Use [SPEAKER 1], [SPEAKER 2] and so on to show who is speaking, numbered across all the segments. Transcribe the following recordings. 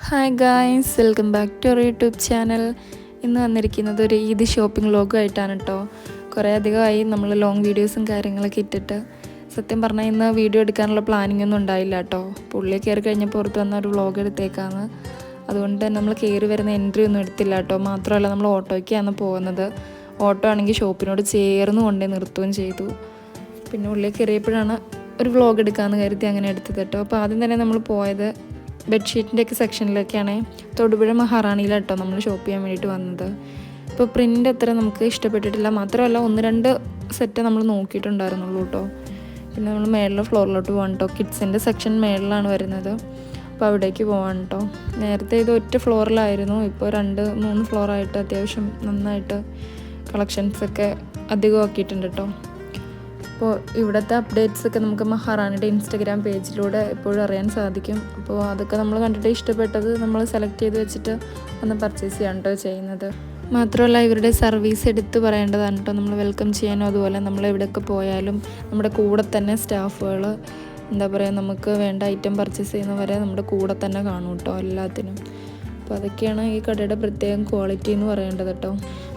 [SPEAKER 1] Hi guys welcome back to our YouTube channel ഇന്ന് വന്നിരിക്കുന്നത് ഒരു ഈദ് ഷോപ്പിംഗ് ലോഗ് ആയിട്ടാണ് കേട്ടോ കുറേ അധികമായി നമ്മൾ ലോങ് വീഡിയോസും കാര്യങ്ങളൊക്കെ ഇട്ടിട്ട്. സത്യം പറഞ്ഞാൽ ഇന്ന് വീഡിയോ എടുക്കാനുള്ള പ്ലാനിംഗ് ഒന്നും ഉണ്ടായില്ല കേട്ടോ പുള്ളി കയറി കഴിഞ്ഞപ്പോൾ പുറത്ത് വന്ന ഒരു വ്ളോഗ് എടുത്തേക്കാന്ന്. അതുകൊണ്ട് നമ്മൾ കയറി വരുന്ന എൻട്രി ഒന്നും എടുത്തില്ല കേട്ടോ മാത്രമല്ല നമ്മൾ ഓട്ടോയ്ക്കാണ് പോകുന്നത്. ഓട്ടോ ആണെങ്കിൽ ഷോപ്പിനോട് ചേർന്ന് കൊണ്ടേ നിർത്തുകയും ചെയ്തു. പിന്നെ ഉള്ളിലേക്ക് കയറിയപ്പോഴാണ് ഒരു വ്ളോഗ് എടുക്കാമെന്ന് കരുതി അങ്ങനെ എടുത്തത് കേട്ടോ അപ്പോൾ ആദ്യം തന്നെ നമ്മൾ പോയത് ബെഡ്ഷീറ്റിന്റെ ഒക്കെ സെക്ഷനിലൊക്കെയാണ് തൊടുപുഴ മഹാറാണിയിലാണ് കേട്ടോ നമ്മൾ ഷോപ്പ് ചെയ്യാൻ വേണ്ടിയിട്ട് വന്നത്. ഇപ്പോൾ പ്രിന്റ് അത്ര നമുക്ക് ഇഷ്ടപ്പെട്ടിട്ടില്ല. മാത്രമല്ല ഒന്ന് രണ്ട് സെറ്റ് നമ്മൾ നോക്കിയിട്ടുണ്ടായിരുന്നുള്ളൂ കേട്ടോ പിന്നെ നമ്മൾ മേളിലെ ഫ്ലോറിലോട്ട് പോകാൻ കേട്ടോ കിഡ്സിന്റെ സെക്ഷൻ മേളിലാണ് വരുന്നത്. അപ്പോൾ അവിടേക്ക് പോകാൻ കേട്ടോ നേരത്തെ ഇത് ഒറ്റ ഫ്ലോറിലായിരുന്നു ഇപ്പോൾ രണ്ട് മൂന്ന് ഫ്ലോറായിട്ട് അത്യാവശ്യം നന്നായിട്ട് കളക്ഷൻസൊക്കെ അധികമാക്കിയിട്ടുണ്ട് കേട്ടോ അപ്പോൾ ഇവിടുത്തെ അപ്ഡേറ്റ്സ് ഒക്കെ നമുക്ക് മഹാറാണിയുടെ ഇൻസ്റ്റഗ്രാം പേജിലൂടെ എപ്പോഴും അറിയാൻ സാധിക്കും. അപ്പോൾ അതൊക്കെ നമ്മൾ കണ്ടിട്ട് ഇഷ്ടപ്പെട്ടത് നമ്മൾ സെലക്ട് ചെയ്ത് വെച്ചിട്ട് ഒന്ന് പർച്ചേസ് ചെയ്യാൻ കേട്ടോ ചെയ്യുന്നത്. മാത്രമല്ല ഇവരുടെ സർവീസ് എടുത്തു പറയേണ്ടതാണ് കേട്ടോ നമ്മൾ വെൽക്കം ചെയ്യാനോ അതുപോലെ നമ്മൾ എവിടെയൊക്കെ പോയാലും നമ്മുടെ കൂടെ തന്നെ സ്റ്റാഫുകൾ എന്താ പറയുക നമുക്ക് വേണ്ട ഐറ്റം പർച്ചേസ് ചെയ്യുന്നവരെ നമ്മുടെ കൂടെ തന്നെ കാണും കേട്ടോ എല്ലാത്തിനും. അപ്പോൾ അതൊക്കെയാണ് ഈ കടയുടെ പ്രത്യേകം ക്വാളിറ്റി എന്ന് പറയേണ്ടത് കേട്ടോ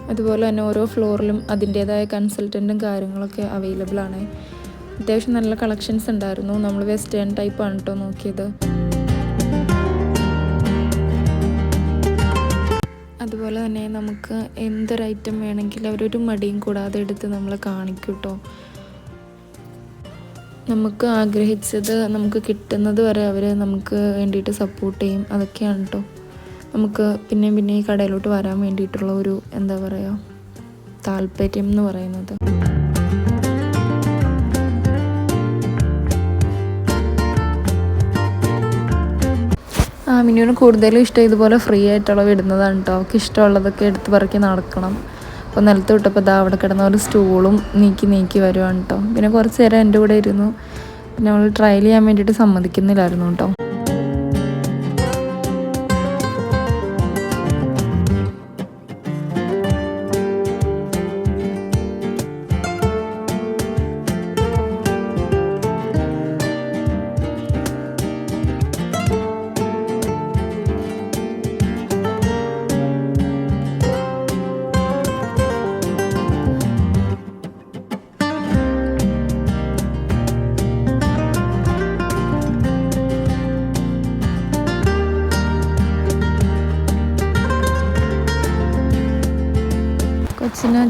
[SPEAKER 1] അതുപോലെ തന്നെ ഓരോ ഫ്ലോറിലും അതിന്റേതായ കൺസൾട്ടന്റും കാര്യങ്ങളൊക്കെ അവൈലബിൾ ആണ്. അത്യാവശ്യം നല്ല കളക്ഷൻസ് ഉണ്ടായിരുന്നു. നമ്മൾ വെസ്റ്റേൺ ടൈപ്പാണ് കേട്ടോ നോക്കിയത്. അതുപോലെ തന്നെ നമുക്ക് എന്തൊരു ഐറ്റം വേണമെങ്കിലും അവരൊരു മടിയും കൂടാതെ എടുത്ത് നമ്മൾ കാണിക്കും കേട്ടോ നമുക്ക് ആഗ്രഹിച്ചത് നമുക്ക് കിട്ടുന്നത് വരെ അവർ നമുക്ക് വേണ്ടിയിട്ട് സപ്പോർട്ട് ചെയ്യും. അതൊക്കെയാണ് കേട്ടോ നമുക്ക് പിന്നെയും പിന്നെ ഈ കടയിലോട്ട് വരാൻ വേണ്ടിയിട്ടുള്ള ഒരു എന്താ പറയുക താല്പര്യം എന്ന് പറയുന്നത്. ആ മിനുവിന് കൂടുതലും ഇഷ്ടം ഇതുപോലെ ഫ്രീ ആയിട്ടുള്ള വിടുന്നതാണ് കേട്ടോ അവൾക്ക് ഇഷ്ടമുള്ളതൊക്കെ എടുത്ത് പറക്കി നടക്കണം. അപ്പോൾ നിലത്ത് വിട്ടപ്പോൾ ഇതാ അവിടെ കിടന്ന ഒരു സ്റ്റൂളും നീക്കി നീക്കി വരുവാണ് കേട്ടോ പിന്നെ കുറച്ച് നേരം എന്റെ കൂടെ ഇരുന്നു. പിന്നെ അവൾ ട്രയൽ ചെയ്യാൻ വേണ്ടിയിട്ട് സമ്മതിക്കുന്നില്ലായിരുന്നു കേട്ടോ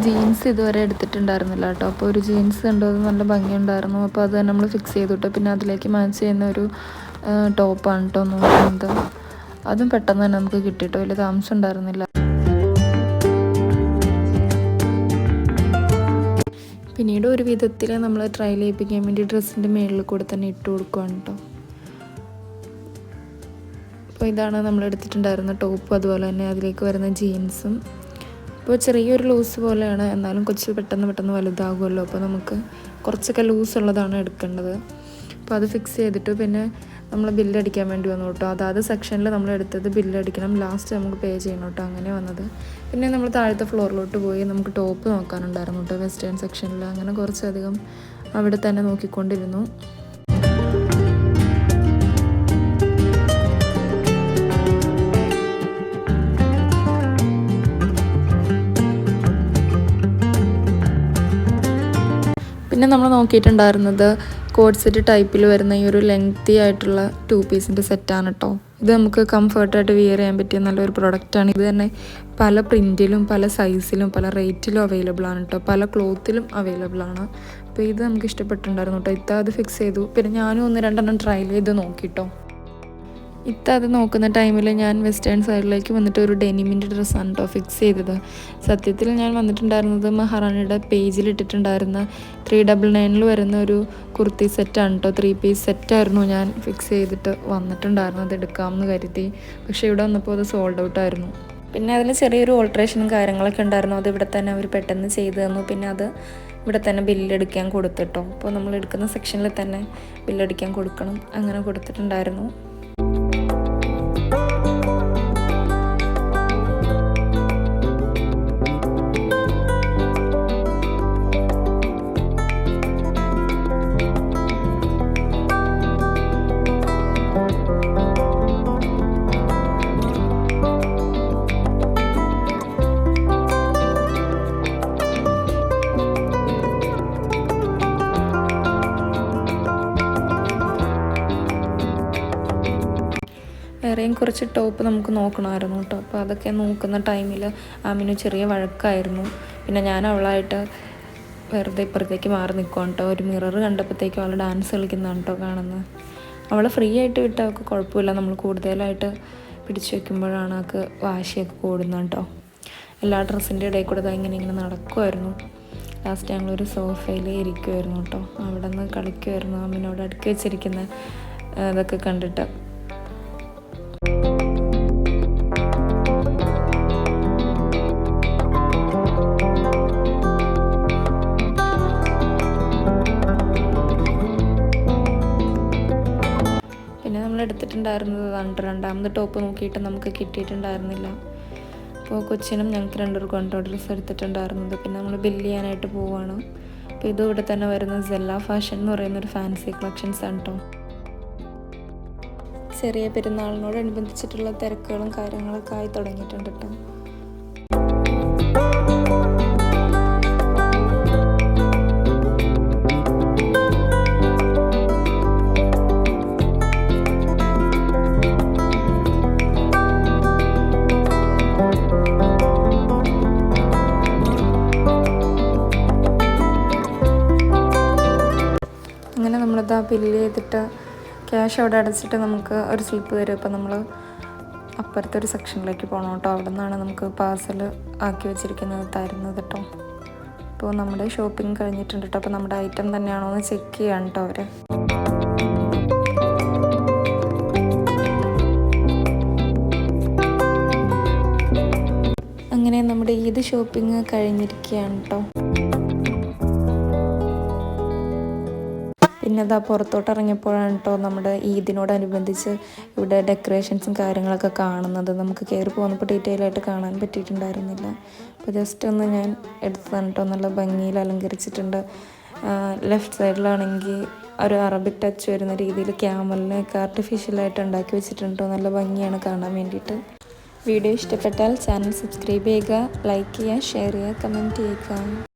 [SPEAKER 1] ജീൻസ് ഇതുവരെ എടുത്തിട്ടുണ്ടായിരുന്നില്ല കേട്ടോ. അപ്പോൾ ഒരു ജീൻസ് കണ്ടത് നല്ല ഭംഗിയുണ്ടായിരുന്നു. അപ്പോൾ അത് നമ്മൾ ഫിക്സ് ചെയ്തു കേട്ടോ പിന്നെ അതിലേക്ക് മാച്ച് ചെയ്യുന്ന ഒരു ടോപ്പാണ് കേട്ടോ നോക്കുന്നത് അതും പെട്ടെന്ന് തന്നെ നമുക്ക് കിട്ടിയിട്ടോ വലിയ താമസം ഉണ്ടായിരുന്നില്ല. പിന്നീട് ഒരു വിധത്തിൽ നമ്മൾ ട്രയൽ ചെയ്യിപ്പിക്കാൻ വേണ്ടി ഡ്രസ്സിന്റെ മേളിൽ കൂടെ തന്നെ ഇട്ട് കൊടുക്കുകയാണ് കേട്ടോ അപ്പോൾ ഇതാണ് നമ്മൾ എടുത്തിട്ടുണ്ടായിരുന്ന ടോപ്പ് അതുപോലെ തന്നെ അതിലേക്ക് വരുന്ന ജീൻസും ഇപ്പോൾ ചെറിയൊരു ലൂസ് പോലെയാണ്. എന്നാലും കൊച്ചു പെട്ടെന്ന് പെട്ടെന്ന് വലുതാകുമല്ലോ. അപ്പോൾ നമുക്ക് കുറച്ചൊക്കെ ലൂസ് ഉള്ളതാണ് എടുക്കേണ്ടത്. അപ്പോൾ അത് ഫിക്സ് ചെയ്തിട്ട് പിന്നെ നമ്മൾ ബില്ലടിക്കാൻ വേണ്ടി വന്നു കേട്ടോ. അതാത് സെക്ഷനിൽ നമ്മൾ എടുത്തത് ബില്ലടിക്കണം ലാസ്റ്റ് നമുക്ക് പേ ചെയ്യണം കേട്ടോ. അങ്ങനെ വന്നത്. പിന്നെ നമ്മൾ താഴത്തെ ഫ്ലോറിലോട്ട് പോയി നമുക്ക് ടോപ്പ് നോക്കാനുണ്ടായിരുന്നു കേട്ടോ. വെസ്റ്റേൺ സെക്ഷനിൽ അങ്ങനെ കുറച്ചധികം അവിടെ തന്നെ നോക്കിക്കൊണ്ടിരുന്നു. പിന്നെ നമ്മൾ നോക്കിയിട്ടുണ്ടായിരുന്നത് കോഡ് സെറ്റ് ടൈപ്പിൽ വരുന്ന ഈ ഒരു ലെങ്തി ആയിട്ടുള്ള ടു പീസിന്റെ സെറ്റാണ് കേട്ടോ ഇത് നമുക്ക് കംഫർട്ടായിട്ട് വിയർ ചെയ്യാൻ പറ്റിയ നല്ലൊരു പ്രൊഡക്റ്റാണ് ഇത് തന്നെ പല പ്രിന്റിലും പല സൈസിലും പല റേറ്റിലും അവൈലബിൾ ആണ് കേട്ടോ പല ക്ലോത്തിലും അവൈലബിൾ ആണ്. അപ്പോൾ ഇത് നമുക്ക് ഇഷ്ടപ്പെട്ടിട്ടുണ്ടായിരുന്നു കേട്ടോ ഇത്ത അത് ഫിക്സ് ചെയ്തു. പിന്നെ ഞാനും ഒന്ന് രണ്ടെണ്ണം ട്രയൽ ചെയ്ത് നോക്കിട്ടോ ഇത്ത അത് നോക്കുന്ന ടൈമിൽ ഞാൻ വെസ്റ്റേൺ സൈഡിലേക്ക് വന്നിട്ട് ഒരു ഡെനിമിന്റെ ഡ്രസ്സാണ് കേട്ടോ ഫിക്സ് ചെയ്തത്. സത്യത്തിൽ ഞാൻ വന്നിട്ടുണ്ടായിരുന്നത് മഹാറാണിയുടെ പേജിൽ ഇട്ടിട്ടുണ്ടായിരുന്ന ത്രീ ഡബിൾ നയനിൽ വരുന്ന ഒരു കുർത്തി സെറ്റാണ് കേട്ടോ ത്രീ പീസ് സെറ്റായിരുന്നു ഞാൻ ഫിക്സ് ചെയ്തിട്ട് വന്നിട്ടുണ്ടായിരുന്നു വന്നിട്ടുണ്ടായിരുന്നത് എടുക്കാമെന്ന് കരുതി. പക്ഷേ ഇവിടെ വന്നപ്പോൾ അത് സോൾഡ് ഔട്ട് ആയിരുന്നു. പിന്നെ അതിൽ ചെറിയൊരു ഓൾട്രേഷനും കാര്യങ്ങളൊക്കെ ഉണ്ടായിരുന്നു. അത് ഇവിടെ തന്നെ അവർ പെട്ടെന്ന് ചെയ്തു തന്നു. പിന്നെ അത് ഇവിടെ തന്നെ ബില്ലെടുക്കാൻ കൊടുത്തിട്ടോ അപ്പോൾ നമ്മൾ എടുക്കുന്ന സെക്ഷനിൽ തന്നെ ബില്ലടിക്കാൻ കൊടുക്കണം. അങ്ങനെ കൊടുത്തിട്ടുണ്ടായിരുന്നു. വേറെയും കുറച്ച് ടോപ്പ് നമുക്ക് നോക്കണമായിരുന്നു കേട്ടോ. അപ്പോൾ അതൊക്കെ നോക്കുന്ന ടൈമിൽ ആമിന് ചെറിയ വഴക്കായിരുന്നു. പിന്നെ ഞാൻ അവളായിട്ട് വെറുതെ ഇപ്പുറത്തേക്ക് മാറി നിൽക്കും കേട്ടോ. ഒരു മിറർ കണ്ടപ്പോഴത്തേക്കും അവൾ ഡാൻസ് കളിക്കുന്നതാണ് കേട്ടോ കാണുന്നത്. അവൾ ഫ്രീ ആയിട്ട് വിട്ടാൽ അവൾക്ക് കുഴപ്പമില്ല. നമ്മൾ കൂടുതലായിട്ട് പിടിച്ചു വെക്കുമ്പോഴാണ് അവൾക്ക് വാശിയൊക്കെ കൂടുന്നത് കേട്ടോ. എല്ലാ ഡ്രസ്സിന്റെ ഇടയിൽ കൂടെ ഇങ്ങനെ ഇങ്ങനെ നടക്കുമായിരുന്നു ലാസ്റ്റ് ഞങ്ങളൊരു സോഫയിൽ ഇരിക്കുമായിരുന്നു കേട്ടോ. അവിടെ നിന്ന് കളിക്കുമായിരുന്നു അമ്മിനോട് അടുക്കി വെച്ചിരിക്കുന്ന ഇതൊക്കെ കണ്ടിട്ട്. എടുത്തിട്ടുണ്ടായിരുന്നത് രണ്ട് രണ്ടാമത് ടോപ്പ് നോക്കിയിട്ട് നമുക്ക് കിട്ടിയിട്ടുണ്ടായിരുന്നില്ല. അപ്പോൾ കൊച്ചിനും ഞങ്ങൾക്ക് രണ്ടുപേർക്കും കണ്ടോ ഡ്രസ്സ് എടുത്തിട്ടുണ്ടായിരുന്നത്. പിന്നെ നമ്മൾ ബില്ല് ചെയ്യാനായിട്ട് പോവുകയാണ് അപ്പോൾ ഇത് ഇവിടെ തന്നെ വരുന്ന സെല്ല ഫാഷൻ എന്ന് പറയുന്ന ഒരു ഫാൻസി കളക്ഷൻസ് ആണ് കേട്ടോ ചെറിയ പെരുന്നാളിനോടനുബന്ധിച്ചിട്ടുള്ള തിരക്കുകളും കാര്യങ്ങളൊക്കെ ആയി തുടങ്ങിയിട്ടുണ്ട് കേട്ടോ അങ്ങനെ നമ്മളിത് ആ ബില്ല് ചെയ്തിട്ട് ക്യാഷ് അവിടെ അടച്ചിട്ട് നമുക്ക് ഒരു സ്ലിപ്പ് തരും ഇപ്പം നമ്മൾ അപ്പുറത്തെ ഒരു സെക്ഷനിലേക്ക് പോകണം കേട്ടോ. അവിടെ നിന്നാണ് നമുക്ക് പാർസൽ ആക്കി വെച്ചിരിക്കുന്നത് തരുന്നത് കേട്ടോ. അപ്പോൾ നമ്മുടെ ഷോപ്പിംഗ് കഴിഞ്ഞിട്ടുണ്ട് കേട്ടോ. അപ്പോൾ നമ്മുടെ ഐറ്റം തന്നെയാണോ എന്ന് ചെക്ക് ചെയ്യാണ് കേട്ടോ അവർ അങ്ങനെ നമ്മുടെ ഈദ് ഷോപ്പിംഗ് കഴിഞ്ഞിരിക്കുകയാണ് കേട്ടോ. പിന്നെ അതാ പുറത്തോട്ട് ഇറങ്ങിയപ്പോഴാണ് കേട്ടോ നമ്മുടെ ഈദിനോടനുബന്ധിച്ച് ഇവിടെ ഡെക്കറേഷൻസും കാര്യങ്ങളൊക്കെ കാണുന്നത്. നമുക്ക് കയറി പോകുന്നപ്പോൾ ഡീറ്റെയിൽ ആയിട്ട് കാണാൻ പറ്റിയിട്ടുണ്ടായിരുന്നില്ല. അപ്പോൾ ജസ്റ്റ് ഒന്ന് ഞാൻ എടുത്തതാണ് കേട്ടോ നല്ല ഭംഗിയിൽ അലങ്കരിച്ചിട്ടുണ്ട്. ലെഫ്റ്റ് സൈഡിലാണെങ്കിൽ ഒരു അറബിക് ടച്ച് വരുന്ന രീതിയിൽ ക്യാമലിനൊക്കെ ആർട്ടിഫിഷ്യലായിട്ട് ഉണ്ടാക്കി വെച്ചിട്ടുണ്ടോ നല്ല ഭംഗിയാണ് കാണാൻ വേണ്ടിയിട്ട്. വീഡിയോ ഇഷ്ടപ്പെട്ടാൽ ചാനൽ സബ്സ്ക്രൈബ് ചെയ്യുക ലൈക്ക് ചെയ്യുക ഷെയർ ചെയ്യുക കമന്റ് ചെയ്യുക.